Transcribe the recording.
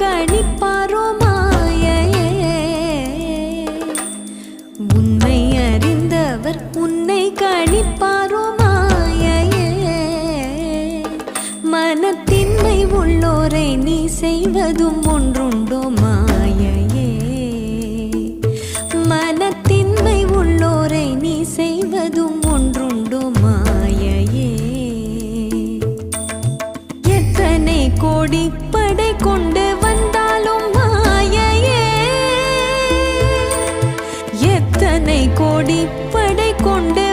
கணிப்பாரோ மாயையே. உண்மை அறிந்தவர் உன்னை கணிப்பாரோ மாயையே. மனத்தின்மை உள்ளோரை நீ செய்வதும் ஒன்றுண்டோ மாயையே. மனத்தின்மை உள்ளோரை நீ செய்வதும் ஒன்றுண்டோ மாயையே. எத்தனை கோடி படை கொண்டு அத்தனை கோடி படை கொண்டு